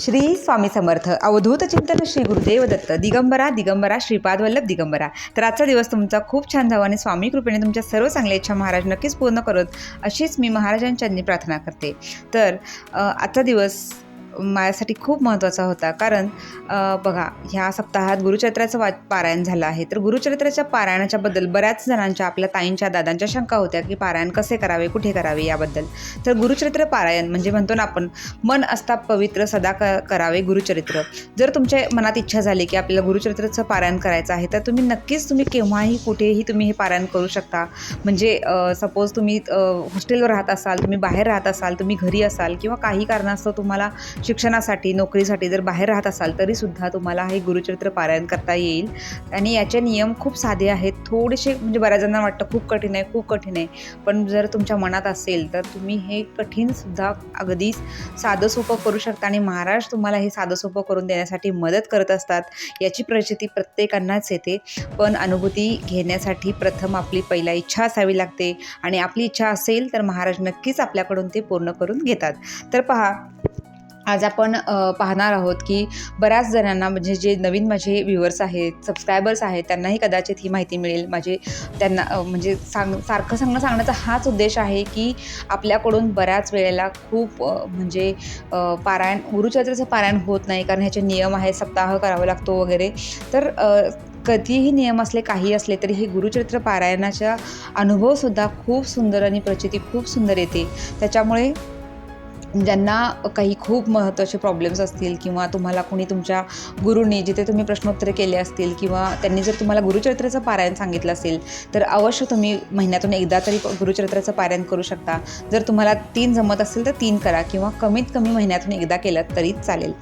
श्री स्वामी समर्थ. अवधूत चिंतन श्री गुरुदेव दत्त. दिगंबरा दिगंबरा श्रीपाद वल्लभ दिगंबरा. तर आजचा दिवस तुमचा खूप छान जावा आणि स्वामी कृपेने तुमच्या सर्व चांगल्या इच्छा महाराज नक्कीच पूर्ण करत अशीच मी महाराजांच्या प्रार्थना करते. तर आजचा दिवस माझ्यासाठी खूप महत्त्वाचा होता. कारण बघा ह्या सप्ताहात गुरुचरित्राचं वा पारायण झालं आहे. तर गुरुचरित्राच्या पारायणाच्याबद्दल बऱ्याच जणांच्या आपल्या ताईंच्या दादांच्या शंका होत्या की पारायण कसे करावे कुठे करावे याबद्दल. तर गुरुचरित्र पारायण म्हणजे म्हणतो ना आपण मन असता पवित्र सदा क करावे गुरुचरित्र. जर तुमच्या मनात इच्छा झाली की आपल्याला गुरुचरित्राचं पारायण करायचं आहे तर तुम्ही नक्कीच तुम्ही केव्हाही कुठेही तुम्ही हे पारायण करू शकता. म्हणजे सपोज तुम्ही हॉस्टेलवर राहत असाल तुम्ही बाहेर राहत असाल तुम्ही घरी असाल किंवा काही कारणास्तव तुम्हाला शिक्षणासाठी नोकरीसाठी जर बाहेर राहत असाल तरीसुद्धा तुम्हाला हे गुरुचरित्र पारायण करता येईल. आणि याचे नियम खूप साधे आहेत. थोडेसे म्हणजे बऱ्याच जणांना वाटतं खूप कठीण आहे खूप कठीण आहे. पण जर तुमच्या मनात असेल तर तुम्ही हे कठीणसुद्धा अगदी साधं सोपं करू शकता. आणि महाराज तुम्हाला हे साधं सोपं करून देण्यासाठी मदत करत असतात याची प्रचिती प्रत्येकांनाच येते. पण अनुभूती घेण्यासाठी प्रथम आपली पहिला इच्छा असावी लागते. आणि आपली इच्छा असेल तर महाराज नक्कीच आपल्याकडून ते पूर्ण करून घेतात. तर पहा आज आपण पाहणार आहोत की बऱ्याच जणांना म्हणजे जे नवीन माझे व्ह्युअर्स आहेत सबस्क्रायबर्स आहेत त्यांनाही कदाचित ही माहिती मिळेल. माझे त्यांना म्हणजे सांग सारखं सांगणं सांगण्याचा हाच उद्देश आहे की आपल्याकडून बऱ्याच वेळेला खूप म्हणजे पारायण गुरुचरित्राचं पारायण होत नाही कारण ह्याचे नियम आहेत सप्ताह करावा लागतो वगैरे. तर कधीही नियम असले काही असले तरी हे गुरुचरित्र पारायणाचा अनुभवसुद्धा खूप सुंदर आणि प्रचिती खूप सुंदर येते. त्याच्यामुळे ज्यांना काही खूप महत्त्वाचे प्रॉब्लेम्स असतील किंवा तुम्हाला कोणी तुमच्या गुरुनी जिथे तुम्ही प्रश्नोत्तरे केले असतील किंवा त्यांनी जर तुम्हाला गुरुचरित्राचं पारायण सांगितलं असेल तर अवश्य तुम्ही महिन्यातून एकदा तरी गुरुचरित्राचं पारायण करू शकता. जर तुम्हाला तीन जमत असेल तर तीन करा किंवा कमीत कमी महिन्यातून एकदा केलं तरी चालेल.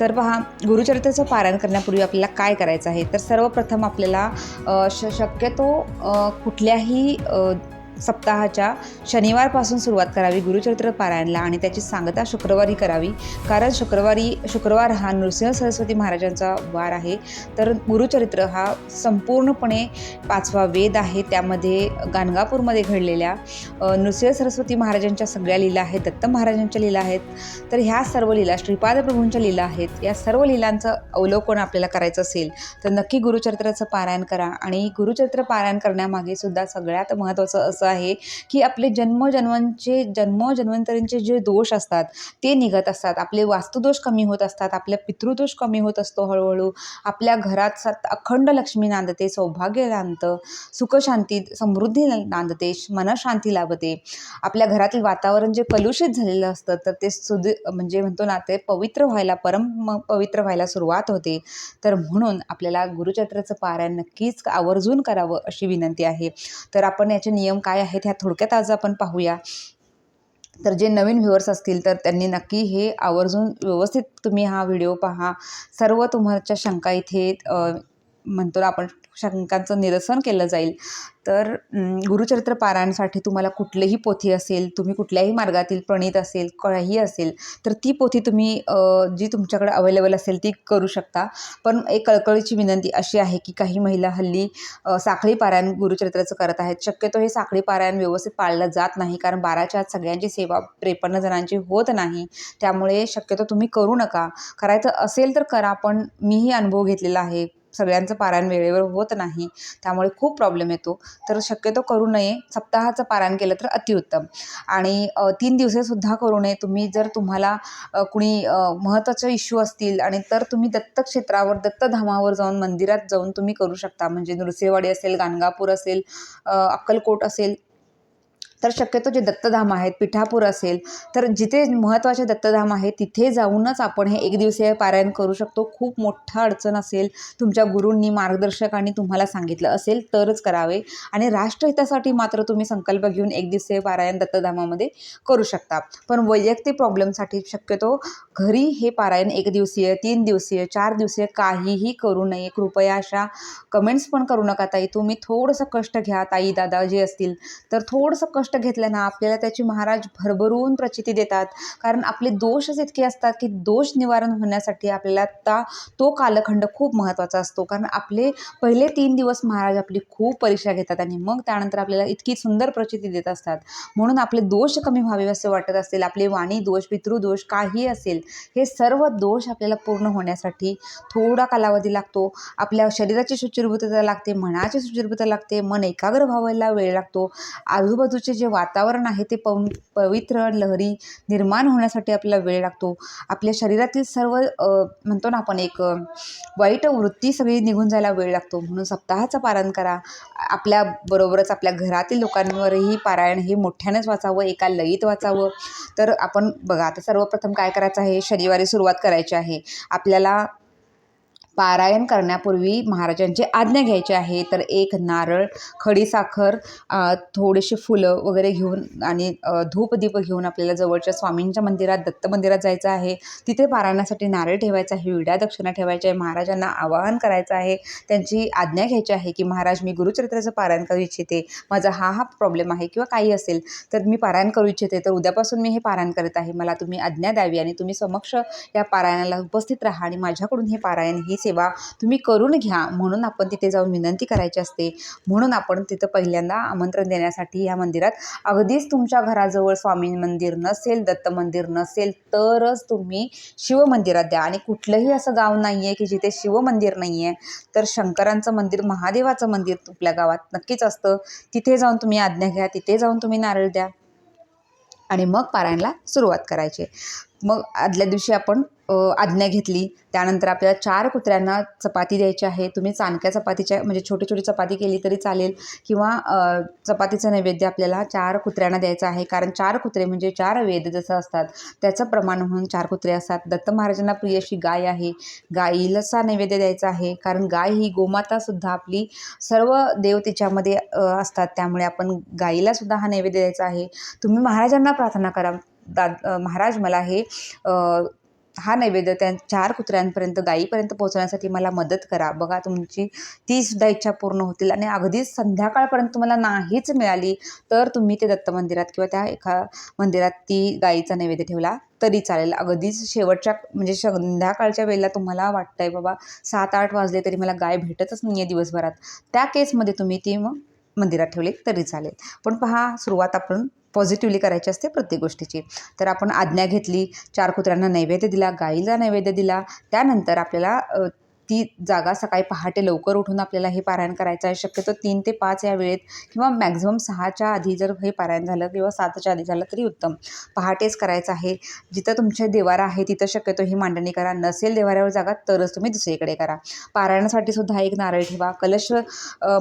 तर पहा गुरुचरित्राचं पारायण करण्यापूर्वी आपल्याला काय करायचं आहे? तर सर्वप्रथम आपल्याला श शक्यतो कुठल्याही सप्ताहाच्या शनिवारपासून सुरुवात करावी गुरुचरित्र पारायणला आणि त्याची सांगता शुक्रवारी करावी. कारण शुक्रवारी शुक्रवार हा नृसिंह सरस्वती महाराजांचा वार आहे. तर गुरुचरित्र हा संपूर्णपणे पाचवा वेद आहे. त्यामध्ये गाणगापूरमध्ये घडलेल्या नृसिंह सरस्वती महाराजांच्या सगळ्या लीला आहेत दत्त महाराजांच्या लीला आहेत. तर ह्या सर्व लीला श्रीपाद प्रभूंच्या लीला आहेत. या सर्व लीलांचं अवलोकन आपल्याला करायचं असेल तर नक्की गुरुचरित्राचं पारायण करा. आणि गुरुचरित्र पारायण करण्यामागे सुद्धा सगळ्यात महत्त्वाचं असं आहे की आपले जन्मजन्मांचे जन्मजन्मांतरींचे जे दोष असतात ते निघत असतात. आपले वास्तुदोष कमी होत असतात आपल्या पितृदोष कमी होत असतो हळूहळू. आपल्या घरात सत अखंड लक्ष्मी नांदते सौभाग्य नांदतं सुखशांती समृद्धी नांदते मनशांती लाभते. आपल्या घरातील वातावरण जे कलुषित झालेलं असतं तर ते सुद म्हणजे म्हणतो ना ते पवित्र व्हायला परम पवित्र व्हायला सुरुवात होते. तर म्हणून आपल्याला गुरुचरित्राचं पारायण नक्कीच आवर्जून करावं अशी विनंती आहे. तर आपण याचे नियम काय काय आहेत ह्या थोडक्यात आज आपण पाहूया. तर जे नवीन व्ह्युअर्स असतील तर त्यांनी नक्की हे आवर्जून व्यवस्थित तुम्ही हा व्हिडिओ पहा. सर्व तुमच्या शंका इथे म्हणतो ना आपण शंकांचं निरसन केलं जाईल. तर गुरुचरित्र पारायणसाठी तुम्हाला कुठलीही पोथी असेल तुम्ही कुठल्याही मार्गातील प्रणीत असेल काही असेल तर ती पोथी तुम्ही जी तुमच्याकडे अवेलेबल असेल ती करू शकता. पण एक कळकळीची विनंती अशी आहे की काही महिला हल्ली साखळी पारायण गुरुचरित्राचं करत आहेत. शक्यतो हे साखळी पारायण व्यवस्थित पाळलं जात नाही कारण बाराच्या आत सगळ्यांची सेवा त्रेपन्न जणांची होत नाही. त्यामुळे शक्यतो तुम्ही करू नका. करायचं असेल तर करा पण मीही अनुभव घेतलेला आहे. सगळ्यांचं पारायण वेळेवर होत नाही त्यामुळे खूप प्रॉब्लेम येतो. तर शक्यतो करू नये. सप्ताहाचं पारायण केलं तर अतिउत्तम. आणि तीन दिवसेसुद्धा करू नये. तुम्ही जर तुम्हाला कुणी महत्त्वाचे इश्यू असतील आणि तर तुम्ही दत्तक्षेत्रावर दत्तधामावर जाऊन मंदिरात जाऊन तुम्ही करू शकता. म्हणजे नृसिंहवाडी असेल गाणगापूर असेल अक्कलकोट असेल तर शक्यतो जे दत्तधाम आहेत पिठापूर असेल तर जिथे महत्त्वाचे दत्तधाम आहे तिथे जाऊनच आपण हे एक दिवसीय पारायण करू शकतो. खूप मोठा अडचण असेल तुमच्या गुरूंनी मार्गदर्शकांनी तुम्हाला सांगितलं असेल तरच करावे. आणि राष्ट्रहितासाठी मात्र तुम्ही संकल्प घेऊन एक दिवसीय पारायण दत्तधामामध्ये करू शकता. पण वैयक्तिक प्रॉब्लेमसाठी शक्यतो घरी हे पारायण एक दिवसीय तीन दिवसीय चार दिवसीय काहीही करू नये. कृपया अशा कमेंट्स पण करू नका ताई. तुम्ही थोडंसं कष्ट घ्या ताई दादा जे असतील. तर थोडंसं कष्ट गोष्ट घेतल्या ना आपल्याला त्याची महाराज भरभरून प्रचिती देतात. कारण आपले दोषच इतके असतात की दोष निवारण होण्यासाठी आपल्याला ता तो कालखंड खूप महत्त्वाचा असतो. कारण आपले पहिले तीन दिवस महाराज आपली खूप परीक्षा घेतात आणि मग त्यानंतर आपल्याला इतकी सुंदर प्रचिती देत असतात. म्हणून आपले दोष कमी व्हावे असे वाटत असेल आपले वाणी दोष पितृदोष काही असेल हे सर्व दोष आपल्याला पूर्ण होण्यासाठी थोडा कालावधी लागतो. आपल्या शरीराची शुचिर्भूतता लागते मनाची शुचिर्भूतता लागते मन एकाग्र व्हायला वेळ लागतो. आजूबाजूचे जे वातावरण आहे ते पव पवित्र लहरी निर्माण होण्यासाठी आपल्याला वेळ लागतो. आपल्या शरीरातील सर्व म्हणतो ना आपण एक वाईट वृत्ती सगळी निघून जायला वेळ लागतो. म्हणून सप्ताहाचं पारायण करा. आपल्या बरोबरच आपल्या घरातील लोकांवरही पारायण हे मोठ्यानेच वाचावं एका लयीत वाचावं. तर आपण बघा आता सर्वप्रथम काय करायचं आहे? शनिवारी सुरुवात करायची आहे. आपल्याला पारायण करण्यापूर्वी महाराजांची आज्ञा घ्यायची आहे. तर एक नारळ खडीसाखर थोडेसे फुलं वगैरे घेऊन आणि धूपदीप घेऊन आपल्याला जवळच्या स्वामींच्या मंदिरात दत्त मंदिरात जायचं आहे. तिथे पारायणासाठी नारळ ठेवायचा आहे विड्या दक्षिणा ठेवायच्या आहे महाराजांना आवाहन करायचं आहे. त्यांची आज्ञा घ्यायची आहे की महाराज मी गुरुचरित्राचं पारायण करू इच्छिते. माझा हा हा प्रॉब्लेम आहे किंवा काही असेल तर मी पारायण करू इच्छिते. तर उद्यापासून मी हे पारायण करत आहे. मला तुम्ही आज्ञा द्यावी आणि तुम्ही समक्ष या पारायणाला उपस्थित राहा आणि माझ्याकडून हे पारायण ही सेवा तुम्ही करून घ्या. म्हणून आपण तिथे जाऊन विनंती करायची असते. म्हणून आपण तिथं पहिल्यांदा आमंत्रण देण्यासाठी या मंदिरात अगदीच तुमच्या घराजवळ स्वामी मंदिर नसेल दत्त मंदिर नसेल तरच तुम्ही शिवमंदिरात द्या. आणि कुठलंही असं गाव नाही आहे की जिथे शिवमंदिर नाही आहे तर शंकरांचं मंदिर महादेवाचं मंदिर आपल्या गावात नक्कीच असतं. तिथे जाऊन तुम्ही आज्ञा घ्या तिथे जाऊन तुम्ही नारळ द्या. आणि मग पारायणला सुरुवात करायची. मग आदल्या दिवशी आपण आज्ञा घेतली. त्यानंतर आपल्याला चार कुत्र्यांना चपाती द्यायची आहे. तुम्ही चाणक्या चपातीच्या म्हणजे छोटी छोटी चपाती केली तरी चालेल. किंवा चपातीचं नैवेद्य आपल्याला चार कुत्र्यांना द्यायचं आहे. कारण चार कुत्रे म्हणजे चार वेद जसं असतात त्याचं प्रमाण म्हणून चार कुत्रे असतात. दत्त महाराजांना प्रिय अशी गाय आहे. गाईलाचा नैवेद्य द्यायचा आहे. कारण गाय ही गोमातासुद्धा आपली सर्व देव तिच्यामध्ये असतात. त्यामुळे आपण गाईलासुद्धा हा नैवेद्य द्यायचा आहे. तुम्ही महाराजांना प्रार्थना करा. दाद महाराज मला हे हा नैवेद्य त्या चार कुत्र्यांपर्यंत गाईपर्यंत पोहोचण्यासाठी मला मदत करा. बघा तुमची तीसुद्धा इच्छा पूर्ण होतील आणि अगदीच संध्याकाळपर्यंत तुम्हाला नाहीच मिळाली तर तुम्ही ते दत्त मंदिरात किंवा त्या एका मंदिरात ती गाईचा नैवेद्य ठेवला तरी चालेल. अगदीच शेवटच्या म्हणजे संध्याकाळच्या वेळेला तुम्हाला वाटतंय बाबा सात आठ वाजले तरी मला गाय भेटतच नाही आहे दिवसभरात. त्या केसमध्ये तुम्ही ती मग मंदिरात ठेवले तरी चालेल. पण पहा सुरुवात आपण पॉझिटिव्हली करायची असते प्रत्येक गोष्टीची. तर आपण आज्ञा घेतली चार कुत्र्यांना नैवेद्य दिला गाईला नैवेद्य दिला त्यानंतर आपल्याला ती जागा सकाळी पहाटे लवकर उठून आपल्याला हे पारायण करायचं आहे. शक्यतो तीन ते पाच या वेळेत किंवा मॅक्झिमम सहाच्या आधी जर हे पारायण झालं किंवा सातच्या आधी झालं तरी उत्तम. पहाटेच करायचं आहे. जिथं तुमचे देवारा आहे तिथं शक्यतो ही मांडणी करा. नसेल देवाऱ्यावर जागा तरच तुम्ही दुसरीकडे करा. पारायणासाठी सुद्धा एक नारळ ठेवा. कलश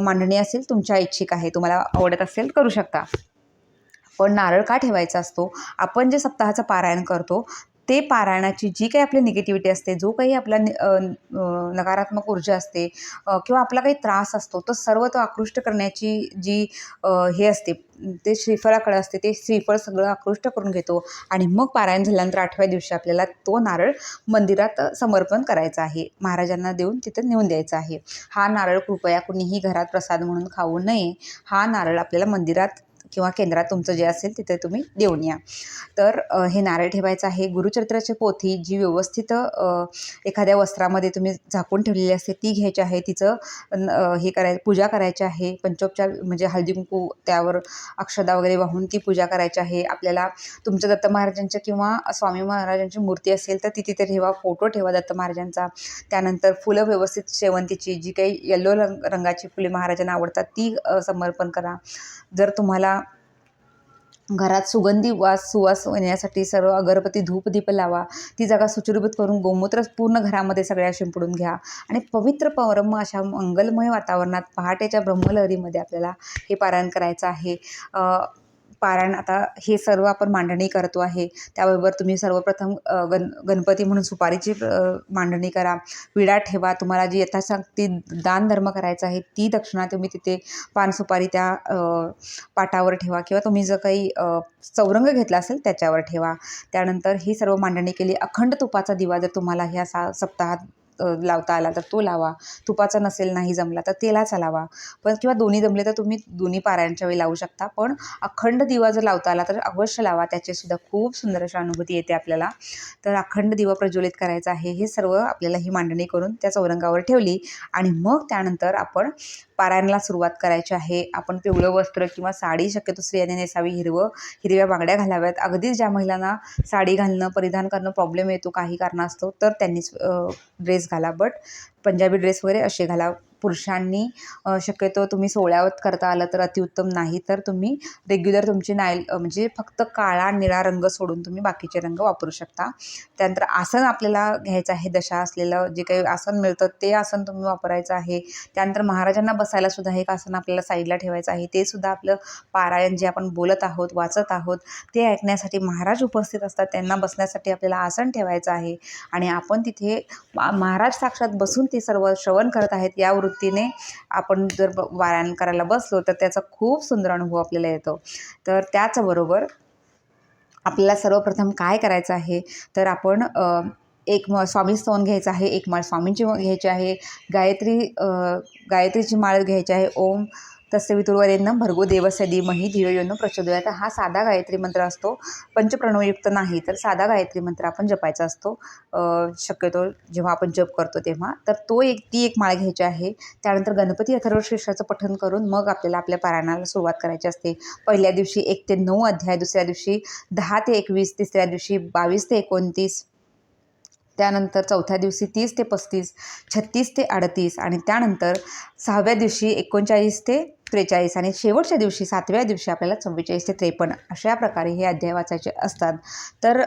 मांडणी असेल तुमच्या इच्छिक आहे. तुम्हाला आवडत असेल करू शकता. पण नारळ का ठेवायचा असतो? आपण जे सप्ताहाचं पारायण करतो ते पारायणाची जी काही आपली निगेटिव्हिटी असते जो काही आपला नकारात्मक ऊर्जा असते किंवा आपला काही त्रास असतो तो सर्व तो आकृष्ट करण्याची जी हे असते ते श्रीफळाकडे असते ते श्रीफळ सगळं आकृष्ट करून घेतो आणि मग पारायण झाल्यानंतर आठव्या दिवशी आपल्याला तो नारळ मंदिरात समर्पण करायचा आहे. महाराजांना देऊन तिथं नेऊन द्यायचा आहे. हा नारळ कृपया कुणीही घरात प्रसाद म्हणून खाऊ नये. हा नारळ आपल्याला मंदिरात किंवा केंद्रात तुमचं जे असेल तिथे तुम्ही देऊन या. तर हे नारळ ठेवायचं आहे. गुरुचरित्राची पोथी जी व्यवस्थित एखाद्या वस्त्रामध्ये तुम्ही झाकून ठेवलेली असते ती घ्यायची आहे. तिचं हे कराय पूजा करायची आहे. पंचोपचार म्हणजे हळदी कुंकू त्यावर अक्षदा वगैरे वाहून ती पूजा करायची आहे. आपल्याला तुमच्या दत्त महाराजांच्या किंवा स्वामी महाराजांची मूर्ती असेल तर ती तिथे ठेवा फोटो ठेवा दत्त महाराजांचा. त्यानंतर फुलं व्यवस्थित शेवंतीची जी काही येल्लो रंग रंगाची फुले महाराजांना आवडतात ती समर्पण करा. जर तुम्हाला घरात सुगंधी वास सुवास येण्यासाठी सर्व अगरबत्ती धूपदीप लावा. ती जागा सुचरूभूत करून गोमूत्र पूर्ण घरामध्ये सगळ्या शिंपडून घ्या. आणि पवित्र परम अशा मंगलमय वातावरणात पहाटेच्या ब्रह्मलहरीमध्ये आपल्याला हे पारायण करायचं आहे. पारायण आता हे सर्व आपण मांडणी करतो आहे. त्याबरोबर तुम्ही सर्वप्रथम गण गणपती म्हणून सुपारीची मांडणी करा. विडा ठेवा. तुम्हाला जी यथाशक्ती दानधर्म करायचा आहे ती दक्षिणा तुम्ही तिथे पान सुपारी त्या पाटावर ठेवा. किंवा तुम्ही जर काही चौरंग घेतला असेल त्याच्यावर ठेवा. त्यानंतर ही सर्व मांडणी केली. अखंड तुपाचा दिवा जर तुम्हाला ह्या सा सप्ताहात लावता आला तर तो लावा. तुपाचा नसेल नाही जमला तर तेलाचा लावा. पण किंवा दोन्ही जमले तर तुम्ही दोन्ही पारायणच्या वेळी लावू शकता. पण अखंड दिवा जर लावता आला तर अवश्य लावा. त्याचीसुद्धा खूप सुंदर अशी अनुभूती येते आपल्याला. तर अखंड दिवा प्रज्वलित करायचा आहे हे सर्व आपल्याला ही मांडणी करून त्या चौरंगावर ठेवली. आणि मग त्यानंतर आपण पारायणाला सुरुवात करायची आहे. आपण पिवळं वस्त्र किंवा साडी शक्यतो स्त्रियांनी नेसावी. हिरवं हिरव्या बांगड्या घालाव्यात. अगदीच ज्या महिलांना साडी घालणं परिधान करणं प्रॉब्लेम येतो काही कारणास्तव तर त्यांनीच ड्रेस घाला. बट पंजाबी ड्रेस वगैरे असे घाला. पुरुषांनी शक्यतो तुम्ही सोळ्यावत करता आलं तर अतिउत्तम नाही तर तुम्ही रेग्युलर तुमची नाईल म्हणजे फक्त काळा निळा रंग सोडून तुम्ही बाकीचे रंग वापरू शकता. त्यानंतर आसन आपल्याला घ्यायचं आहे दशा असलेलं जे काही आसन मिळतं ते आसन तुम्ही वापरायचं आहे. त्यानंतर महाराजांना बसायला सुद्धा एक आसन आपल्याला साईडला ठेवायचं आहे. ते सुद्धा आपलं पारायण जे आपण बोलत आहोत वाचत आहोत ते ऐकण्यासाठी महाराज उपस्थित असतात. त्यांना बसण्यासाठी आपल्याला आसन ठेवायचं आहे. आणि आपण तिथे महाराज साक्षात बसून ते सर्व श्रवण करत आहेत. या वृत्तीने आपण जर वारायण करायला बसलो तर त्याचा खूप सुंदर अनुभव आपल्याला येतो. तर त्याचबरोबर आपल्याला सर्वप्रथम काय करायचं आहे? तर आपण एक म स्वामी स्तोन घ्यायचं आहे एक माळ स्वामींची घ्यायची आहे गायत्री गायत्रीची माळ घ्यायची आहे ओम तस्य भर्गो देवस्य धीमहि धियो प्रचोदयात. हा साधा गायत्री मंत्र असतो पंचप्रणवयुक्त नाही तर साधा गायत्री मंत्र आपण जपायचा असतो. शक्यतो जेव्हा आपण जप करतो तेव्हा तर तो एक ती एक माळ घ्यायची आहे. त्यानंतर गणपती अथर्वशीर्षाचं पठण करून मग आपल्याला आपल्या पारायणाला सुरुवात करायची असते. पहिल्या दिवशी एक ते नऊ अध्याय दुसऱ्या दिवशी दहा ते एकवीस तिसऱ्या दिवशी बावीस ते एकोणतीस त्यानंतर चौथ्या दिवशी तीस ते पस्तीस छत्तीस ते अडतीस आणि त्यानंतर सहाव्या दिवशी एकोणचाळीस ते त्रेचाळीस आणि शेवटच्या दिवशी सातव्या दिवशी आपल्याला चव्वेचाळीस ते त्रेपन्न अशा प्रकारे हे अध्याय वाचायचे असतात. तर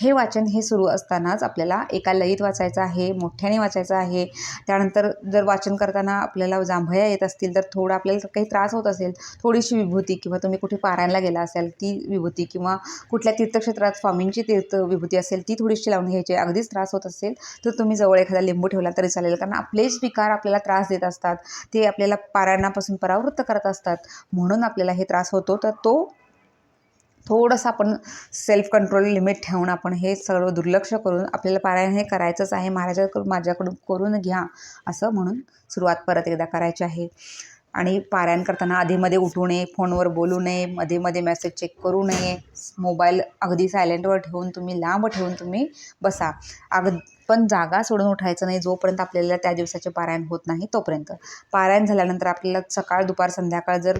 हे वाचन हे सुरू असतानाच आपल्याला एका लयीत वाचायचं आहे मोठ्याने वाचायचं आहे. त्यानंतर जर वाचन करताना आपल्याला जांभया येत असतील तर थोडं आपल्याला काही त्रास होत असेल थोडीशी विभूती किंवा तुम्ही कुठे पारायणला गेला असाल ती विभूती किंवा कुठल्या तीर्थक्षेत्रात स्वामींची तीर्थ विभूती असेल ती थोडीशी लावून घ्यायची अगदीच त्रास होत असेल तर तुम्ही जवळ एखादा लिंबू ठेवला तरी चालेल. कारण आपलेच विकार आपल्याला त्रास देत असतात. ते आपल्याला पारायणापासून व्यक्त करत असतात. म्हणून आपल्याला हे त्रास होतो. तर तो थोडंसं आपण सेल्फ कंट्रोल लिमिट ठेवून आपण हे सर्व दुर्लक्ष करून आपल्याला पारायण हे करायचंच आहे. महाराजाकडून माझ्याकडून करून घ्या असं म्हणून सुरुवात परत एकदा करायची आहे. आणि पारायण करताना आधीमध्ये उठू नये फोनवर बोलू नये मध्ये मध्ये मेसेज चेक करू नये मोबाईल अगदी सायलेंटवर ठेवून तुम्ही लांब ठेवून तुम्ही बसा. अग पण जागा सोडून उठायचं नाही जोपर्यंत आपल्याला त्या दिवसाचे पारायण होत नाही तोपर्यंत. पारायण झाल्यानंतर आपल्याला सकाळ दुपार संध्याकाळ जर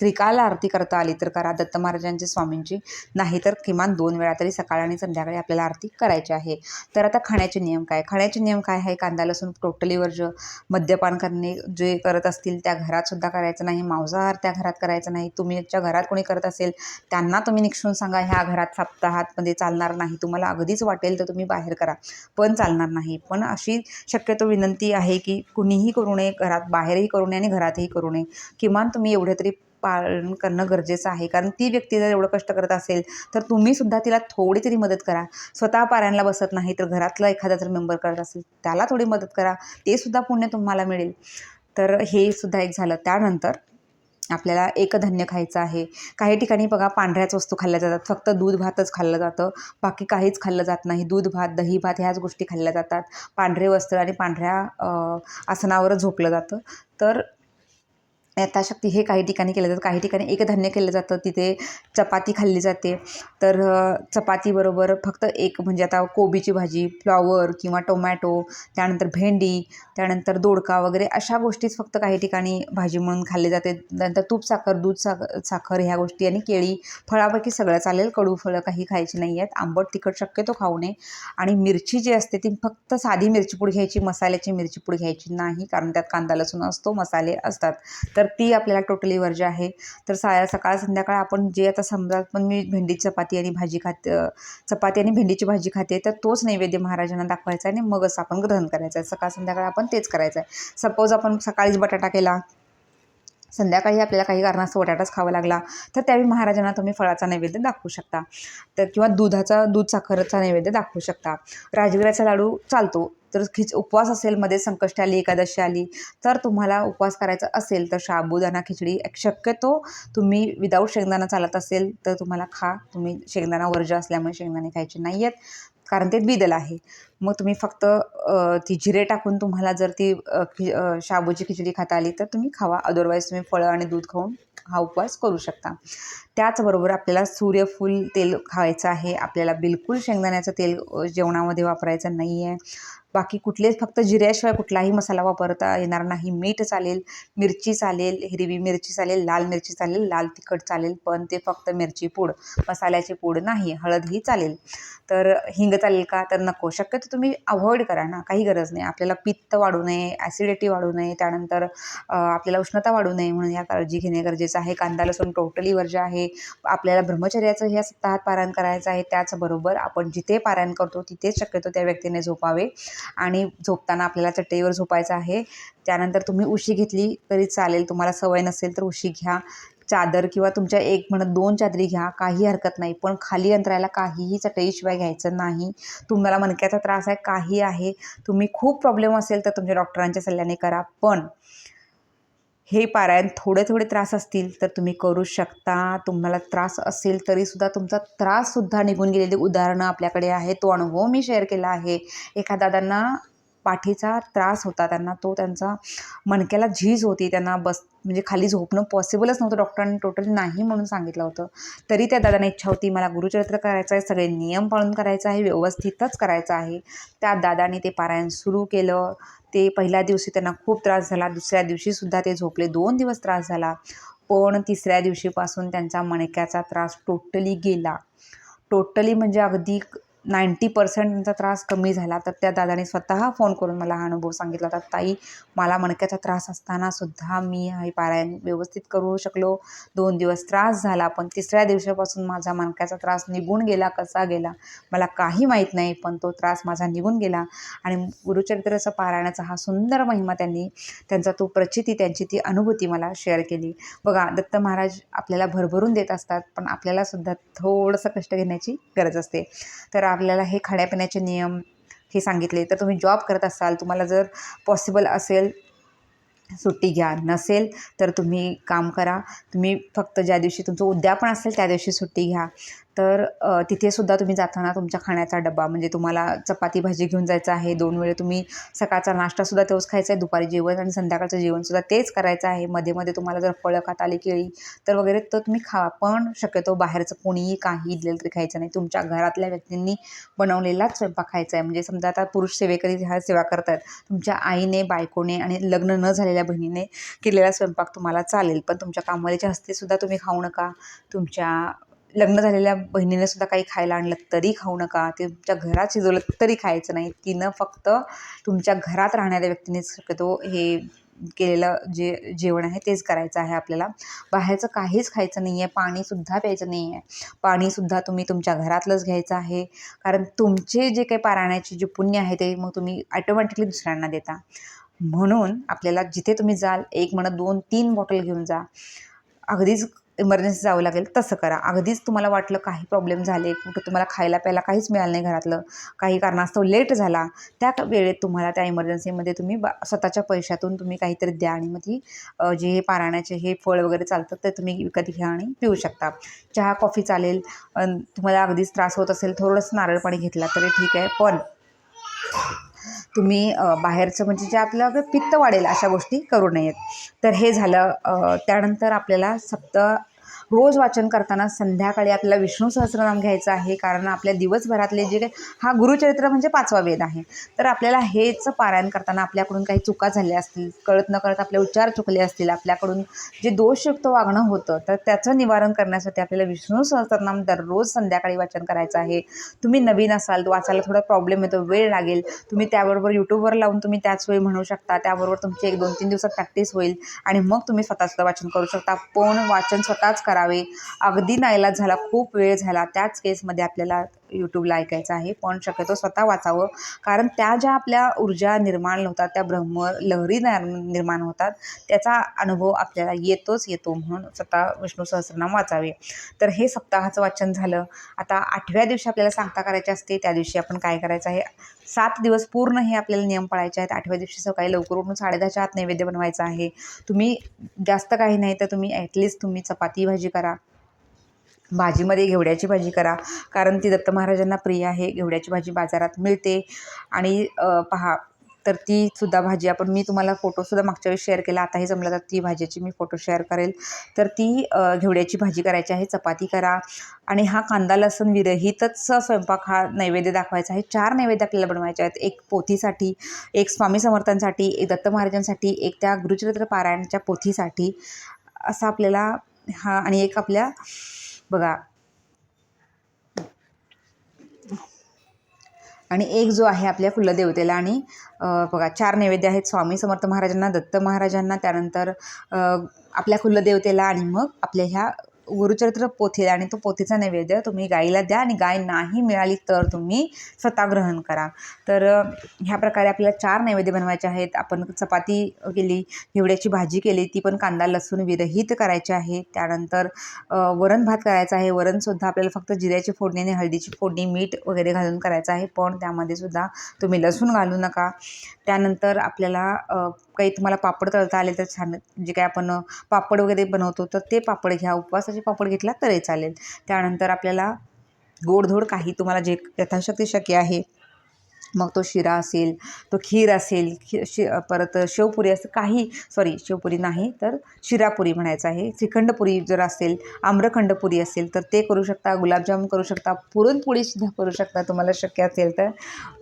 त्रिकाल आरती करता आली तर करा. दत्त महाराजांची स्वामींची नाही तर किमान दोन वेळा तरी सकाळ आणि संध्याकाळी आपल्याला आरती करायची आहे. तर आता खाण्याचे नियम काय? खाण्याचे नियम काय आहे? कांदा लसूण टोटली वर्ज मद्यपान करणे जे करत असतील त्या घरात सुद्धा करायचं नाही. मांसाहार त्या घरात करायचं नाही. तुमच्या घरात कोणी करत असेल त्यांना तुम्ही निक्षून सांगा ह्या घरात सप्ताहातमध्ये चालणार नाही. तुम्हाला अगदीच वाटेल तर तुम्ही बाहेर करा. पण चालणार नाही. पण अशी शक्यतो विनंती आहे की कुणीही करू नये घरात बाहेरही करू नये आणि घरातही करू नये. किमान तुम्ही एवढे तरी पालन करणं गरजेचं आहे. कारण ती व्यक्ती जर एवढं कष्ट करत असेल तर तुम्ही सुद्धा तिला थोडी तरी मदत करा. स्वतः पारायणला बसत नाही तर घरातला एखादा जर मेंबर करत असेल त्याला थोडी मदत करा. ते सुद्धा पुण्य तुम्हाला मिळेल. तर हे सुद्धा एक झालं. त्यानंतर आपल्याला एकधन्य खायचं आहे. काही ठिकाणी बघा पांढऱ्याच वस्तू खाल्ल्या जातात. फक्त दूध भातच खाल्लं जातं. बाकी काहीच खाल्लं जात नाही. दूध भात दही भात ह्याच गोष्टी खाल्ल्या जातात. पांढरे वस्त्र आणि पांढऱ्या आसनावरच आसनावर झोपलं जातं. तर यथाशक्ती हे काही ठिकाणी केलं जातं. काही ठिकाणी एकधान्य केलं जातं तिथे चपाती खाल्ली जाते. तर चपातीबरोबर फक्त एक म्हणजे आता कोबीची भाजी फ्लॉवर किंवा टोमॅटो त्यानंतर भेंडी त्यानंतर दोडका वगैरे अशा गोष्टीच फक्त काही ठिकाणी भाजी म्हणून खाल्ली जाते. नंतर तूप साखर दूध साखर साखर ह्या गोष्टी आणि केळी फळापैकी सगळं चालेल. कडू फळं काही खायची नाही आहेत. आंबट तिखट शक्यतो खाऊ नये. आणि मिरची जी असते ती फक्त साधी मिरची पूड घ्यायची मसाल्याची मिरची पूड घ्यायची नाही. कारण त्यात कांदा लसूण असतो मसाले असतात. तर ती आपल्याला टोटली वर्ज आहे. तर साया सकाळ संध्याकाळ आपण जे आता समजा पण मी भेंडीची चपाती आणि भाजी खाते चपाती आणि भेंडीची भाजी खाते तर तोच नैवेद्य महाराजांना दाखवायचा आणि मगच आपण ग्रहण करायचं आहे. सकाळ संध्याकाळ आपण तेच करायचं आहे. सपोज आपण सकाळीच बटाटा केला संध्याकाळी आपल्याला काही कारणास्तव बटाटाच खावा लागला तर त्यावेळी महाराजांना तुम्ही फळाचा नैवेद्य दाखवू शकता. तर किंवा दुधाचा दूध साखरचा नैवेद्य दाखवू शकता. राजगिराचा लाडू चालतो. तर खिच उपवास असेल मध्ये संकष्टी आली एकादशी आली तर तुम्हाला उपवास करायचा असेल तर साबुदाणा खिचडी शक्यतो तुम्ही विदाऊट शेंगदाणा चालत असेल तर तुम्हाला खा. तुम्ही शेंगदाणा वर्ज असल्यामुळे शेंगदाणे खायचे नाही आहेत कारण ते द्विदल आहे. मग तुम्ही फक्त ती जिरे टाकून तुम्हाला जर ती खि शाबूची खिचडी खाता आली तर तुम्ही खावा. अदरवाईज तुम्ही फळं आणि दूध खाऊन हा उपवास करू शकता. त्याचबरोबर आपल्याला सूर्यफूल तेल खायचं आहे. आपल्याला बिलकुल शेंगदाण्याचं तेल जेवणामध्ये वापरायचं नाही आहे बाकी कुठलेच फक्त जिऱ्याशिवाय कुठलाही मसाला वापरता येणार नाही. मीठ चालेल मिरची चालेल हिरवी मिरची चालेल लाल मिरची चालेल लाल तिखट चालेल पण ते फक्त मिरची पूड मसाल्याची पूड नाही हळदही चालेल. तर हिंग चालेल का? तर नको. शक्यतो तुम्ही अवॉइड करा ना. काही गरज नाही. आपल्याला पित्त वाढू नये ॲसिडिटी वाढू नये. त्यानंतर आपल्याला उष्णता वाढू नये म्हणून या काळजी घेणे गरजेचं आहे. कांदा लसूण टोटली वर्ज आहे. आपल्याला ब्रह्मचर्याचं ह्या सप्ताहात पारायण करायचं आहे त्याचबरोबर आपण जिथे पारायण करतो तिथेच शक्यतो त्या व्यक्तीने झोपावे. आणि झोपताना आपल्याला चटईवर झोपायचं आहे. त्यानंतर तुम्ही उशी घेतली तरी चालेल तुम्हाला सवय नसेल तर उशी घ्या. चादर किंवा तुमच्या एक म्हणत दोन चादरी घ्या काही हरकत नाही. पण खाली अंतरायला काहीही चटईशिवाय घ्यायचं नाही. तुम्हाला मणक्याचा त्रास आहे काही आहे. तुम्ही खूप प्रॉब्लेम असेल तर तुमच्या डॉक्टरांच्या सल्ल्याने करा. पण हे पारायण थोडे थोडे त्रास असतील तर तुम्ही करू शकता. तुम्हाला त्रास असेल तरीसुद्धा तुमचा त्राससुद्धा निघून गेलेली उदाहरणं आपल्याकडे आहे तो अनुभव मी शेअर केला आहे. एखादा दादांना पाठीचा त्रास होता त्यांना तो त्यांचा मणक्याला झीज होती त्यांना बस म्हणजे खाली झोपणं पॉसिबलच नव्हतं डॉक्टरांनी टोटली नाही म्हणून सांगितलं होतं. तरी त्या दादांना इच्छा होती मला गुरुचरित्र करायचं आहे सगळे नियम पाळून करायचं आहे व्यवस्थितच करायचं आहे. त्या दादाने ते पारायण सुरू केलं. ते पहिल्या दिवशी त्यांना खूप त्रास झाला दुसऱ्या दिवशीसुद्धा ते झोपले दोन दिवस त्रास झाला. पण तिसऱ्या दिवशीपासून त्यांचा मणक्याचा त्रास टोटली गेला. टोटली म्हणजे अगदी नाईंटी पर्सेंट त्यांचा त्रास कमी झाला तर त्या दादाने स्वतः फोन करून मला हा अनुभव सांगितला. होता ताई मला मणक्याचा त्रास असताना सुद्धा मी हे पारायण व्यवस्थित करू शकलो. दोन दिवस त्रास झाला पण तिसऱ्या दिवसापासून माझा मणक्याचा त्रास निघून गेला कसा गेला मला काही माहीत नाही पण तो त्रास माझा निघून गेला. आणि गुरुचरित्राचा पारायणाचा हा सुंदर महिमा त्यांनी त्यांचा तो प्रचिती त्यांची ती अनुभूती मला शेअर केली. बघा दत्त महाराज आपल्याला भरभरून देत असतात पण आपल्याला सुद्धा थोडंसं कष्ट घेण्याची गरज असते. तर आपल्याला हे खाण्यापिण्याचे नियम हे सांगितले. तर तुम्ही जॉब करत असाल तुम्हाला जर पॉसिबल असेल सुट्टी घ्या. नसेल तर तुम्ही काम करा. तुम्ही फक्त ज्या दिवशी तुमचं उद्यापन असेल त्या दिवशी सुट्टी घ्या. तर तिथेसुद्धा तुम्ही जाताना तुमच्या खाण्याचा डबा म्हणजे तुम्हाला चपाती भाजी घेऊन जायचं आहे दोन वेळे तुम्ही सकाळचा नाश्तासुद्धा तोच खायचा आहे दुपारी जेवण आणि संध्याकाळचं जेवणसुद्धा तेच करायचं आहे. मध्ये मध्ये तुम्हाला जर फळं खाता आली केळी तर वगैरे तर तुम्ही खा पण शक्यतो बाहेरचं कोणीही काही दिलेलं तरी खायचं नाही. तुमच्या घरातल्या व्यक्तींनी बनवलेलाच स्वयंपाक खायचा आहे. म्हणजे समजा आता पुरुष सेवेकरी ह्या सेवा करतात. तुमच्या आईने बायकोने आणि लग्न न झालेल्या बहिणीने केलेला स्वयंपाक तुम्हाला चालेल. पण तुमच्या कामवालीच्या हस्तेसुद्धा तुम्ही खाऊ नका. तुमच्या लग्न झालेल्या बहिणीने सुद्धा काही खायला आणलं तरी खाऊ नका. ते तुमच्या घरात शिजवलं तरी खायचं नाही. तिनं फक्त तुमच्या घरात राहणाऱ्या व्यक्तीने शक्यतो हे केलेलं जे जेवण आहे तेच करायचं आहे आपल्याला. बाहेरचं काहीच खायचं नाही आहे पाणीसुद्धा प्यायचं नाही आहे पाणीसुद्धा तुम्ही तुमच्या घरातलंच घ्यायचं आहे. कारण तुमचे जे काही पारायणाचे जे पुण्य आहे ते मग तुम्ही ॲटोमॅटिकली दुसऱ्यांना देता. म्हणून आपल्याला जिथे तुम्ही जाल एक म्हणा दोन तीन बॉटल घेऊन जा. अगदीच इमर्जन्सी जावं लागेल तसं करा. अगदीच तुम्हाला वाटलं काही प्रॉब्लेम झाले कुठं तुम्हाला खायला प्यायला काहीच मिळालं नाही घरातलं काही कारणास्तव लेट झाला त्या वेळेत तुम्हाला त्या इमर्जन्सीमध्ये तुम्ही बा स्वतःच्या पैशातून तुम्ही काहीतरी द्या आणि मग ती जे हे पाराण्याचे हे फळ वगैरे चालतं ते तुम्ही विकत घ्या आणि पिऊ शकता. चहा कॉफी चालेल. तुम्हाला अगदीच त्रास होत असेल थोडंसं नारळ पाणी घेतला तरी ठीक आहे पण तुम्ही बाहेरचं म्हणजे जे आपलं पित्त वाढेल अशा गोष्टी करू नयेत. तर हे झालं त्यानंतर आपल्याला सप्त रोज वाचन करताना संध्याकाळी आपल्याला विष्णू सहस्रनाम घ्यायचं आहे. कारण आपल्या दिवसभरातले जे काही हा गुरुचरित्र म्हणजे पाचवा वेद आहे. तर आपल्याला हेच पारायण करताना आपल्याकडून काही चुका झाल्या असतील कळत न कळत आपले उच्चार चुकले असतील आपल्याकडून जे दोषयुक्त वागणं होतं तर त्याचं निवारण करण्यासाठी आपल्याला विष्णू सहस्रनाम दररोज संध्याकाळी वाचन करायचं आहे. तुम्ही नवीन असाल वाचायला थोडा प्रॉब्लेम येतो वेळ लागेल. तुम्ही त्याबरोबर यूट्यूबवर लावून तुम्ही त्याच वेळी म्हणू शकता त्याबरोबर तुमची एक दोन तीन दिवसात प्रॅक्टिस होईल आणि मग तुम्ही स्वतःचं वाचन करू शकता. पण वाचन स्वतःच करावे. अगदी नाईलाज झाला खूप वेळ झाला. त्याच केसमध्ये आपल्याला यूट्यूबला ऐकायचं आहे. पण शक्यतो स्वतः वाचावं. कारण त्या ज्या आपल्या ऊर्जा निर्माण होतात त्या ब्रह्म लहरी निर्माण होतात त्याचा अनुभव आपल्याला येतोच येतो म्हणून स्वतः विष्णू सहस्रनाम वाचावे. तर हे सप्ताहाचं वाचन झालं. आता आठव्या दिवशी आपल्याला सांगता करायची असते. त्या दिवशी आपण काय करायचं आहे? सात दिवस पूर्ण हे आपल्याला नियम पाळायचे आहेत. आठव्या दिवशी सकाळी लवकर उठून साडेदहाच्या आत नैवेद्य बनवायचा आहे. तुम्ही जास्त काही नाही तर तुम्ही ॲटलिस्ट तुम्ही चपाती भाजी करा. भाजीमध्ये घेवड्याची भाजी करा. कारण ती दत्त महाराजांना प्रिय आहे. घेवड्याची भाजी बाजारात मिळते. आणि पहा तर ती सुद्धा भाजी आपण मी तुम्हाला फोटोसुद्धा मागच्या वेळेस शेअर केला. आताही जमलं तर ती भाजीची मी फोटो शेअर करेल. तर ती घेवड्याची भाजी करायची आहे. चपाती करा. आणि हा कांदा लसूण विरहितच स्वयंपाक हा नैवेद्य दाखवायचा आहे. चार नैवेद्य आपल्याला बनवायचे आहेत. एक पोथीसाठी एक स्वामी समर्थांसाठी एक दत्त महाराजांसाठी एक त्या गुरुचरित्र पारायणच्या पोथीसाठी असा आपल्याला हा आणि एक आपल्या बघा. आणि एक जो आहे आपल्या कुलदेवतेला आणि बघा चार नैवेद्य आहेत स्वामी समर्थ महाराजांना दत्त महाराजांना त्यानंतर आपल्या कुलदेवतेला आणि मग आपल्या ह्या गुरुचरित्र पोथीला आणि तो पोथीचा नैवेद्य तुम्ही गाईला द्या आणि गाय नाही मिळाली तर तुम्ही स्वतः ग्रहण करा. तर ह्या प्रकारे आपल्याला चार नैवेद्य बनवायचे आहेत. आपण चपाती केली हिवड्याची भाजी केली ती पण कांदा लसूण विरहित करायची आहे. त्यानंतर वरण भात करायचा आहे. वरणसुद्धा आपल्याला फक्त जिऱ्याची फोडणी आणि हळदीची फोडणी मीठ वगैरे घालून करायचं आहे. पण त्यामध्ये सुद्धा तुम्ही लसूण घालू नका. त्यानंतर आपल्याला काही तुम्हाला पापड तळता आले तर छान जे काय आपण पापड वगैरे बनवतो तर ते पापड घ्या. उपवासाचे पापड घेतला तरी चालेल. त्यानंतर आपल्याला गोडधोड काही तुम्हाला जे यथाशक्ती शक्य आहे मग तो शिरा असेल तो खीर असेल खी शि परत शेवपुरी असेल काही सॉरी शेवपुरी नाही तर शिरापुरी म्हणायचं आहे. श्रीखंडपुरी जर असेल आम्रखंडपुरी असेल तर ते करू शकता. गुलाबजामुन करू शकता. पुरणपोळीसुद्धा करू शकता. तुम्हाला शक्य असेल तर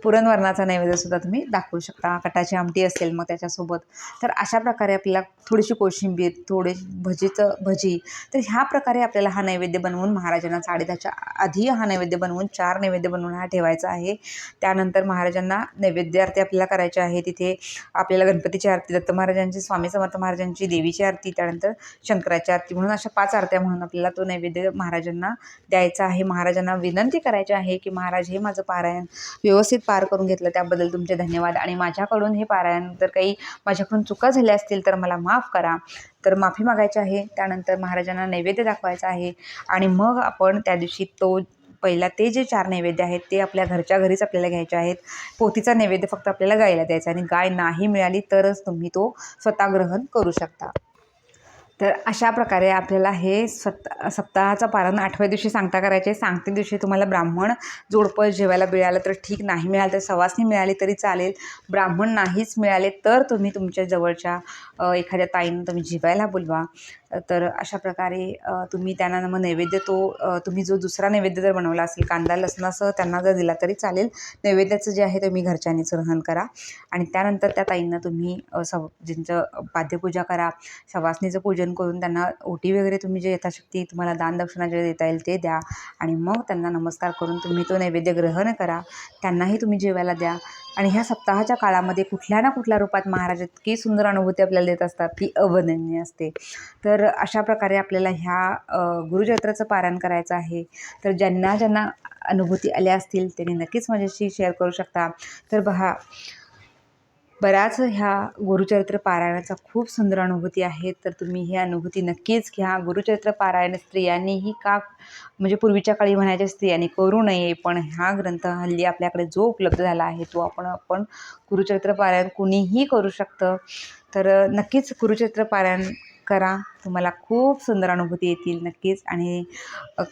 पुरणवरणाचा नैवेद्यसुद्धा तुम्ही दाखवू शकता. कटाची आमटी असेल मग त्याच्यासोबत. तर अशा प्रकारे आपल्याला थोडीशी कोशिंबीर थोडे भजीचं भजी तर ह्या प्रकारे आपल्याला हा नैवेद्य बनवून महाराजांना साडेदहाच्या आधी हा नैवेद्य बनवून चार नैवेद्य बनवून हा ठेवायचा आहे. त्यानंतर महाराजांना नैवेद्य आरती आपल्याला करायची आहे. तिथे आपल्याला गणपतीची आरती दत्त महाराजांची स्वामी समर्थ महाराजांची देवीची आरती त्यानंतर शंकराची आरती म्हणून अशा पाच आरत्या म्हणून आपल्याला तो नैवेद्य महाराजांना द्यायचा आहे. महाराजांना विनंती करायची आहे की महाराज हे माझं पारायण व्यवस्थित पार करून घेतलं त्याबद्दल तुमचे धन्यवाद. आणि माझ्याकडून हे पारायण जर काही माझ्याकडून चुका झाल्या असतील तर मला माफ करा. तर माफी मागायची आहे. त्यानंतर महाराजांना नैवेद्य दाखवायचा आहे. आणि मग आपण त्या दिवशी तो पहिला ते जे चार नैवेद्य आहेत ते आपल्या घरच्या घरीच आपल्याला घ्यायचे आहेत. पोथीचा नैवेद्य फक्त आपल्याला गायला द्यायचा आणि गाय नाही मिळाली तरच तुम्ही तो स्वतः ग्रहण करू शकता. तर अशा प्रकारे आपल्याला हे सप्त सप्ताहाचं पारण आठव्या दिवशी सांगता करायचे. सांगते दिवशी तुम्हाला ब्राह्मण जोडपं जेवायला मिळालं तर ठीक नाही मिळालं तर सवासनी मिळाली तरी चालेल. ब्राह्मण नाहीच मिळाले तर तुम्ही तुमच्या जवळच्या एखाद्या ताईनं तुम्ही जेवायला बोलवा. तर अशा प्रकारे तुम्ही त्यांना मग नैवेद्य तो तुम्ही जो दुसरा नैवेद्य जर बनवला असेल कांदा लसणासह त्यांना जर दिला तरी चालेल. नैवेद्याचं जे आहे तुम्ही घरच्यांनीच ग्रहण करा. आणि त्यानंतर त्या ताईंना तुम्ही सव ज्यांचं पाद्यपूजा करा सवासनीचं पूजन करून त्यांना ओटी वगैरे तुम्ही जे यथाशक्ती तुम्हाला दानदक्षिणा जे देता येईल ते द्या. आणि मग त्यांना नमस्कार करून तुम्ही तो नैवेद्य ग्रहण करा. त्यांनाही तुम्ही जेवायला द्या. आणि ह्या सप्ताहाच्या काळामध्ये कुठल्या ना कुठल्या रूपात महाराज इतकी सुंदर अनुभूती आपल्याला देत असतात ती अवर्णनीय असते. तर तर अशा प्रकारे आपल्याला ह्या गुरुचरित्राचं पारायण करायचं आहे. तर ज्यांना ज्यांना अनुभूती आल्या असतील त्यांनी नक्कीच माझ्याशी शेअर करू शकता. तर पहा बऱ्याच ह्या गुरुचरित्र पारायणाचा खूप सुंदर अनुभूती आहे. तर तुम्ही ही अनुभूती नक्कीच घ्या. गुरुचरित्र पारायण स्त्रियांनीही का म्हणजे पूर्वीच्या काळी म्हणायच्या स्त्रियांनी करू नये. पण हा ग्रंथ हल्ली आपल्याकडे जो उपलब्ध झाला आहे तो आपण आपण गुरुचरित्र पारायण कुणीही करू शकतं. तर नक्कीच गुरुचरित्र पारायण करा. तुम्हाला खूप सुंदर अनुभूती येतील नक्कीच. आणि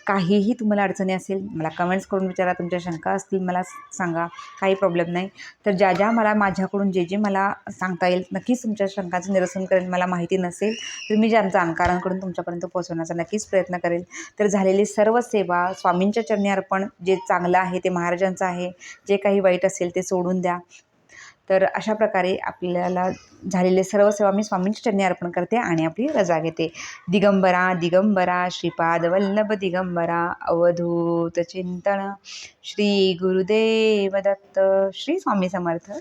काहीही तुम्हाला अडचणी असेल मला कमेंट्स करून विचारा. तुमच्या शंका असतील मला सांगा. काही प्रॉब्लेम नाही. तर ज्या ज्या मला माझ्याकडून जे जे मला सांगता येईल नक्कीच तुमच्या शंकाचं निरसन करेल. मला माहिती नसेल तर मी ज्यांचा अंकारांकडून तुमच्यापर्यंत पोहोचवण्याचा नक्कीच प्रयत्न करेल. तर झालेली सर्व सेवा स्वामींच्या चरणी अर्पण जे चांगलं आहे ते महाराजांचं आहे. जे काही वाईट असेल ते सोडून द्या. तर अशा प्रकारे आपल्याला झालेले सर्व सेवा मी स्वामींच्या चरणी अर्पण करते आणि आपली रजा घेते. दिगंबरा दिगंबरा श्रीपाद वल्लभ दिगंबरा अवधूत चिंतन श्री गुरुदेव दत्त श्री स्वामी समर्थ.